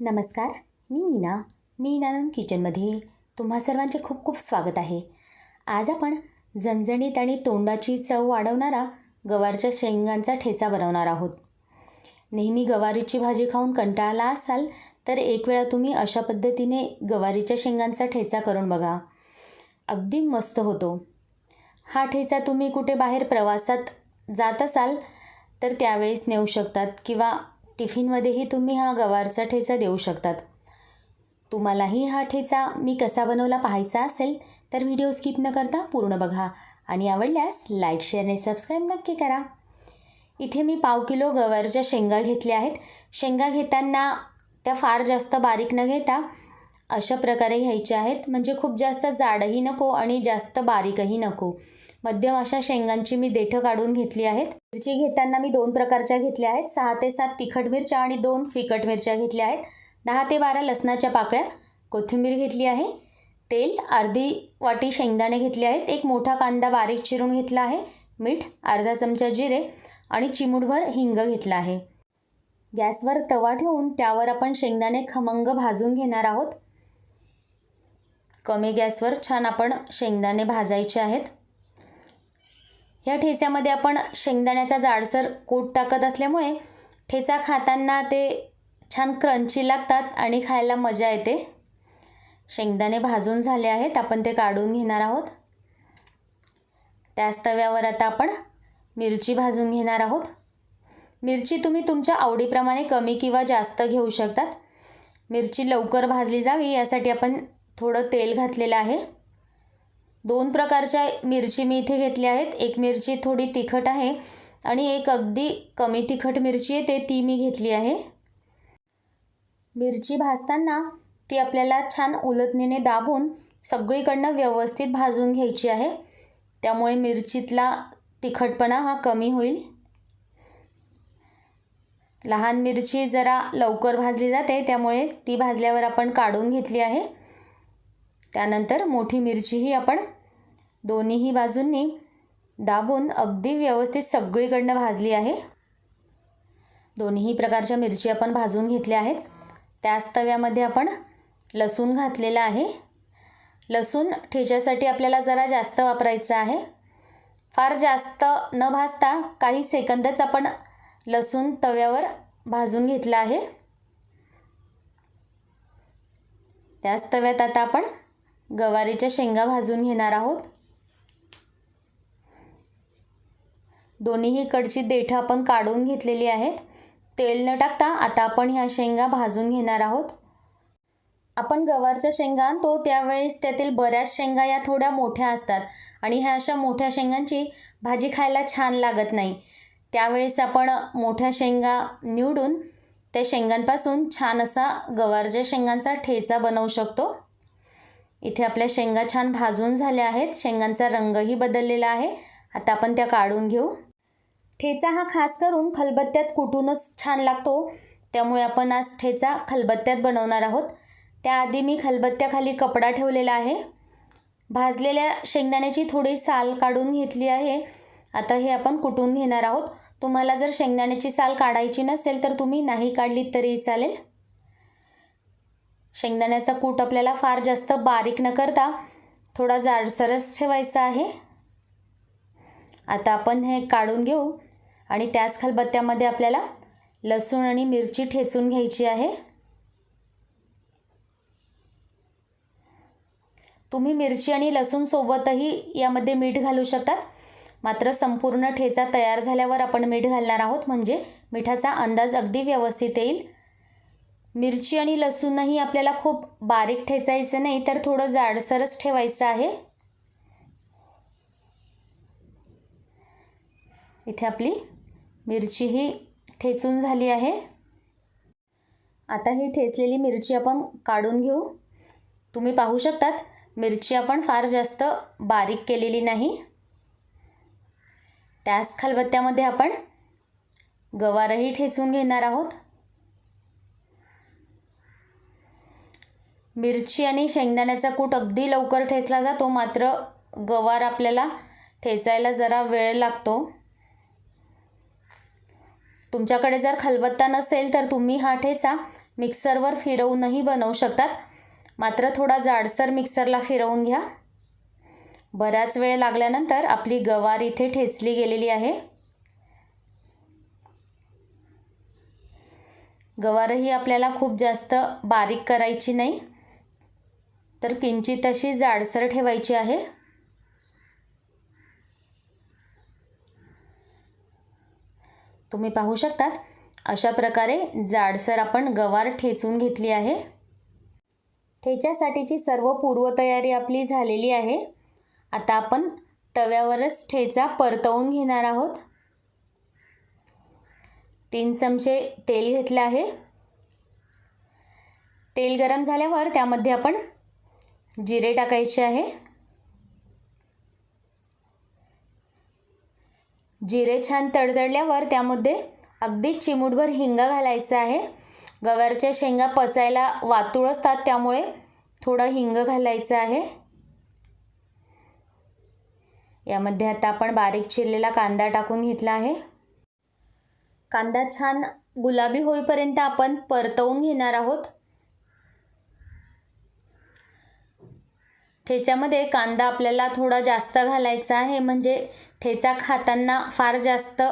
नमस्कार मी मीना. मीनानंद किचनमध्ये तुम्हा सर्वांचे खूप खूप स्वागत आहे. आज आपण झणझणीत आणि तोंडाची चव वाढवणारा गवारच्या शेंगांचा ठेचा बनवणार आहोत. नेहमी गवारीची भाजी खाऊन कंटाळला असाल तर एक वेळा तुम्ही अशा पद्धतीने गवारीच्या शेंगांचा ठेचा करून बघा. अगदी मस्त होतो. हा ठेचा तुम्ही कुठे बाहेर प्रवासात जात असाल तर त्यावेळेस नेऊ शकतात किंवा टिफिनमध्येही तुम्ही हा गवारचा ठेचा देऊ शकतात. तुम्हालाही हा ठेचा मी कसा बनवला पाहायचा असेल तर व्हिडिओ स्किप न करता पूर्ण बघा आणि आवडल्यास लाईक शेअर आणि सबस्क्राईब नक्की करा. इथे मी पाव किलो गवारच्या शेंगा घेतल्या आहेत. शेंगा घेताना त्या फार जास्त बारीक न घेता अशा प्रकारे घ्यायच्या आहेत. म्हणजे खूप जास्त जाडही नको आणि जास्त बारीकही नको. मध्यम अशा शेंगांची मी देठं काढून घेतली आहेत. मिरची घेताना मी दोन प्रकारच्या घेतल्या आहेत. सहा ते सात तिखट मिरच्या आणि दोन फिकट मिरच्या घेतल्या आहेत. दहा ते बारा लसणाच्या पाकळ्या. कोथिंबीर घेतली आहे. तेल. अर्धी वाटी शेंगदाणे घेतले आहेत. एक मोठा कांदा बारीक चिरून घेतला आहे. मीठ. अर्धा चमचा जिरे आणि चिमूटभर हिंग घेतला आहे. गॅसवर तवा ठेवून त्यावर आपण शेंगदाणे खमंग भाजून घेणार आहोत. कमी गॅसवर छान आपण शेंगदाणे भाजायचे आहेत. ह्या ठेच्यामध्ये आपण शेंगदाण्याचा जाडसर कूट टाकत असल्यामुळे ठेचा खाताना ते छान क्रंची लागतात आणि खायला मजा येते. शेंगदाणे भाजून झाले आहेत आपण ते काढून घेणार आहोत. त्याच तव्यावर आता आपण मिरची भाजून घेणार आहोत. मिरची तुम्ही तुमच्या आवडीप्रमाणे कमी किंवा जास्त घेऊ शकतात. मिरची लवकर भाजली जावी यासाठी आपण थोडं तेल घातलेलं आहे. दोन प्रकारच्या मिरची मी इथे घेतल्या आहेत. एक मिरची थोडी तिखट आहे आणि एक अगदी कमी तिखट मिरची आहे ते ती मी घेतली आहे. मिरची भाजताना ती आपल्याला छान उलटणीने दाबून सगळीकडनं व्यवस्थित भाजून घ्यायची आहे. त्यामुळे मिरचीतला तिखटपणा हा कमी होईल. लहान मिरची जरा लवकर भाजली जाते त्यामुळे ती भाजल्यावर आपण काढून घेतली आहे. त्यानंतर मोठी मिरचीही आपण दोन्हीही बाजूंनी दाबून अगदी व्यवस्थित सगळीकडनं भाजली आहे. दोन्ही प्रकारच्या मिरची आपण भाजून घेतल्या आहेत. त्याच तव्यामध्ये आपण लसूण घातलेला आहे. लसूण ठेच्यासाठी आपल्याला जरा जास्त वापरायचं आहे. फार जास्त न भाजता काही सेकंदच आपण लसूण तव्यावर भाजून घेतला आहे. त्याच तव्यात आता आपण गवारीच्या शेंगा भाजून घेणार आहोत. दोन्हीही कडची देठं आपण काढून घेतलेली आहेत. तेल न टाकता आता आपण ह्या शेंगा भाजून घेणार आहोत. आपण गवारच्या शेंगा आणतो त्यावेळेस त्यातील बऱ्याच शेंगा या थोड्या मोठ्या असतात आणि ह्या अशा मोठ्या शेंगांची भाजी खायला छान लागत नाही. त्यावेळेस आपण मोठ्या शेंगा निवडून त्या शेंगांपासून छान असा गवारच्या शेंगांचा ठेचा बनवू शकतो. इथे आपल्या शेंगा छान भाजून झाल्या आहेत. शेंगांचा रंगही बदललेला आहे. आता आपण त्या काढून घेऊ. ठेचा हा खास करून खलबत्त्यात कुटूनच छान लागतो. त्यामुळे आपण आज ठेचा खलबत्त्यात बनवणार आहोत. त्याआधी मी खलबत्त्याखाली कपडा ठेवलेला आहे. भाजलेल्या शेंगदाण्याची थोडी साल काढून घेतली आहे. आता हे आपण कुटून घेणार आहोत. तुम्हाला जर शेंगदाण्याची साल काढायची नसेल तर तुम्ही नाही काढली तरी चालेल. शेंगदाण्याचा कूट आपल्याला फार जास्त बारीक न करता थोडा जाडसरच ठेवायचा आहे. आता आपण हे काढून घेऊ आणि त्याच खलबत्त्यामध्ये आपल्याला लसूण आणि मिरची ठेचून घ्यायची आहे. तुम्ही मिरची आणि लसूण सोबतही यामध्ये मीठ घालू शकतात. मात्र संपूर्ण ठेचा तयार झाल्यावर आपण मीठ घालणार आहोत. म्हणजे मिठाचा अंदाज अगदी व्यवस्थित येईल. मिरची आणि लसूणही आपल्याला खूप बारीक ठेचायचं नाही तर थोडं जाडसरच ठेवायचं आहे. इथे आपली मिरची ही ठेचून झाली आहे. आता ही ठेचलेली मिरची आपण काढून घेऊ. तुम्ही पाहू शकतात मिरची आपण फार जास्त बारीक केलेली नाही. त्याच खलबत्त्यामध्ये आपण गवारही ठेचून घेणार आहोत. मिरची आणि शेंगदाण्याचा कूट अगदी लवकर ठेचला जातो मात्र गवार आपल्याला ठेचायला जरा वेळ लागतो. तुमच्याकडे जर खलबत्ता नसेल तर तुम्ही हा ठेचा मिक्सरवर फिरवूनही बनवू शकतात. मात्र थोडा जाडसर मिक्सरला फिरवून घ्या. बराच वेळ लागल्यानंतर आपली गवार इथे ठेचली गेलेली आहे. गवारही आपल्याला खूप जास्त बारीक करायची नाही. तर किंचित अशी जाडसर ठेवायची आहे. तुम्ही पाहू शकतात अशा प्रकारे जाडसर आपण गवार ठेचून घेतली आहे. ठेच्यासाठीची सर्व पूर्वतयारी आपली झालेली आहे. आता आपण तव्यावरच ठेचा परतवून घेणार आहोत. तीन चमचे तेल घेतले आहे. तेल गरम झाल्यावर त्यामध्ये आपण जिरे टाकायचे आहे. जिरे छान तडतडल्यावर त्यामध्ये अगदी चिमूटभर हिंग घालायचं आहे. गवारच्या शेंगा पचायला वातूळ असतात त्यामुळे थोडं हिंग घालायचं आहे. यामध्ये आता आपण बारीक चिरलेला कांदा टाकून घेतला आहे. कांदा छान गुलाबी होईपर्यंत आपण परतवून घेणार आहोत. ठेच्यामध्ये कांदा आपल्याला थोडा जास्त घालायचा आहे. म्हणजे ठेचा खाताना फार जास्त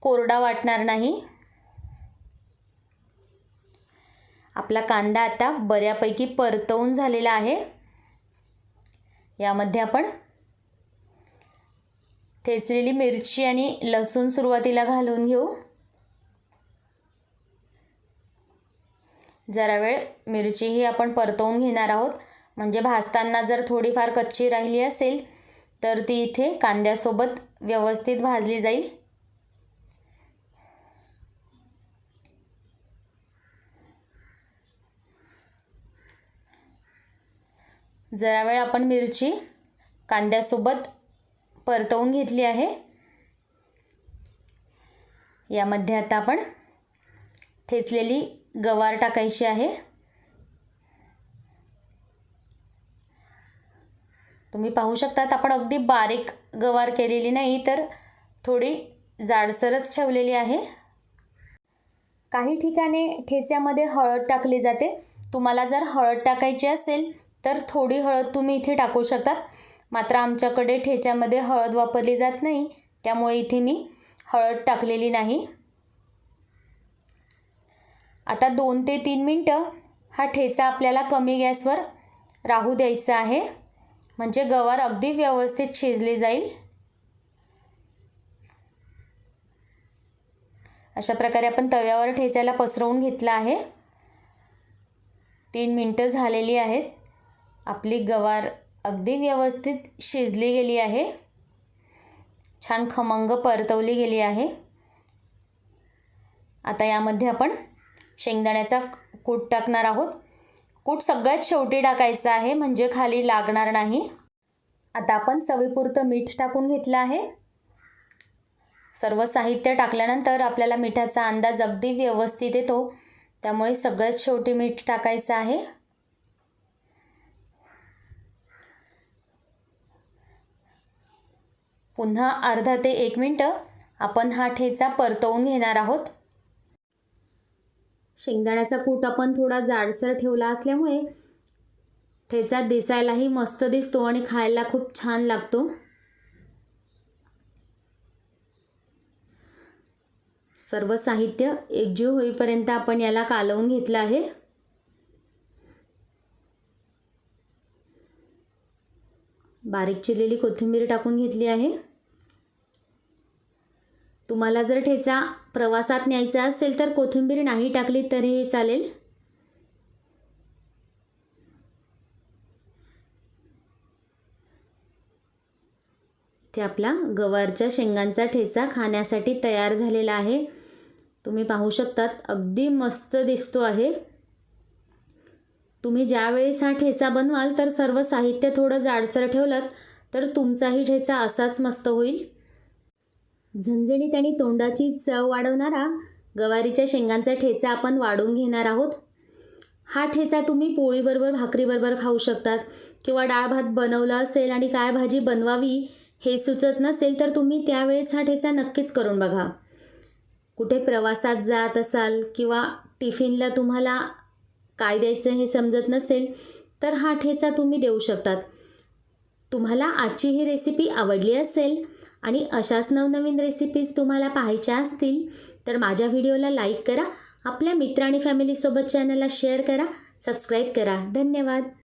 कोरडा वाटणार नाही. आपला कांदा आता बऱ्यापैकी परतवून झालेला आहे. यामध्ये आपण ठेचलेली मिरची आणि लसूण सुरुवातीला घालून घेऊ. जरा वेळ मिरचीही आपण परतवून घेणार आहोत. म्हणजे भाजताना जर थोडीफार कच्ची राहिली असेल तर ती इथे कांद्यासोबत व्यवस्थित भाजली जाईल. जरा वेळ आपण मिरची कांद्यासोबत परतवून घेतली आहे. यामध्ये आता आपण ठेचलेली गवार टाकायची आहे. तुम्ही पाहू शकतात आपण अगदी बारीक गवार केलेली नाही तर थोडी जाडसरच ठेवलेली आहे. काही ठिकाणी ठेच्यामध्ये हळद टाकली जाते. तुम्हाला जर हळद टाकायची असेल तर थोडी हळद तुम्ही इथे टाकू शकतात. मात्र आमच्याकडे ठेच्यामध्ये हळद वापरली जात नाही त्यामुळे इथे मी हळद टाकलेली नाही. आता दोन ते तीन मिनटं हा ठेचा आपल्याला कमी गॅसवर राहू द्यायचा आहे. म्हणजे गवार अगदी व्यवस्थित शिजली जाईल. अशा प्रकारे आपण तव्यावर ठेचायला पसरवून घेतला आहे. तीन मिनटं झालेली आहेत. आपली गवार अगदी व्यवस्थित शिजली गेली आहे. छान खमंग परतवली गेली आहे. आता यामध्ये आपण शेंगदाण्याचा कूट टाकणार आहोत. कूट सगळ्यात शेवटी टाकायचं आहे म्हणजे खाली लागणार नाही. आता आपण चवीपुरतं मीठ टाकून घेतलं आहे. सर्व साहित्य टाकल्यानंतर आपल्याला मिठाचा अंदाज अगदी व्यवस्थित येतो. त्यामुळे सगळ्यात शेवटी मीठ टाकायचं आहे. पुन्हा अर्धा ते एक मिनटं आपण हा ठेचा परतवून घेणार आहोत. शेंगदाण्याचा कूट आपण थोडा जाडसर ठेवला असल्यामुळे ठेचा दिसायलाही मस्त दिसतो आणि खायला खूप छान लागतो. सर्व साहित्य एकजीव होईपर्यंत आपण याला कालवून घेतलं आहे. बारीक चिरलेली कोथिंबीर टाकून घेतली आहे. तुम्हाला जर ठेचा प्रवासात न्यायचा असेल तर कोथिंबीर नाही टाकली तरीही चालेल. इथे आपला गवारच्या शेंगांचा ठेचा खाण्यासाठी तयार झालेला आहे. तुम्ही पाहू शकतात अगदी मस्त दिसतो आहे. तुम्ही ज्यावेळेस हा ठेचा बनवाल तर सर्व साहित्य थोडं जाडसर ठेवलं तर तुमचाही ठेचा असाच मस्त होईल. झणझणीत आणि तोंडाची चव वाढवणारा गवारीच्या शेंगांचा ठेचा आपण वाढून घेणार आहोत. हा ठेचा तुम्ही पोळीबरोबर भाकरीबरोबर खाऊ शकतात किंवा डाळ भात बनवला असेल आणि काय भाजी बनवावी हे सुचत नसेल तर तुम्ही त्यावेळेस हा ठेचा नक्कीच करून बघा. कुठे प्रवासात जात असाल किंवा टिफिनला तुम्हाला काय द्यायचं हे समजत नसेल तर हा ठेचा तुम्ही देऊ शकतात. तुम्हाला आजची ही रेसिपी आवडली असेल आणि अशाच नवनवीन रेसिपीज तुम्हाला पाहायच्या असतील तर माझ्या व्हिडिओला लाईक करा आपल्या मित्र आणि फॅमिलीसोबत चॅनलला शेअर करा सबस्क्राईब करा. धन्यवाद.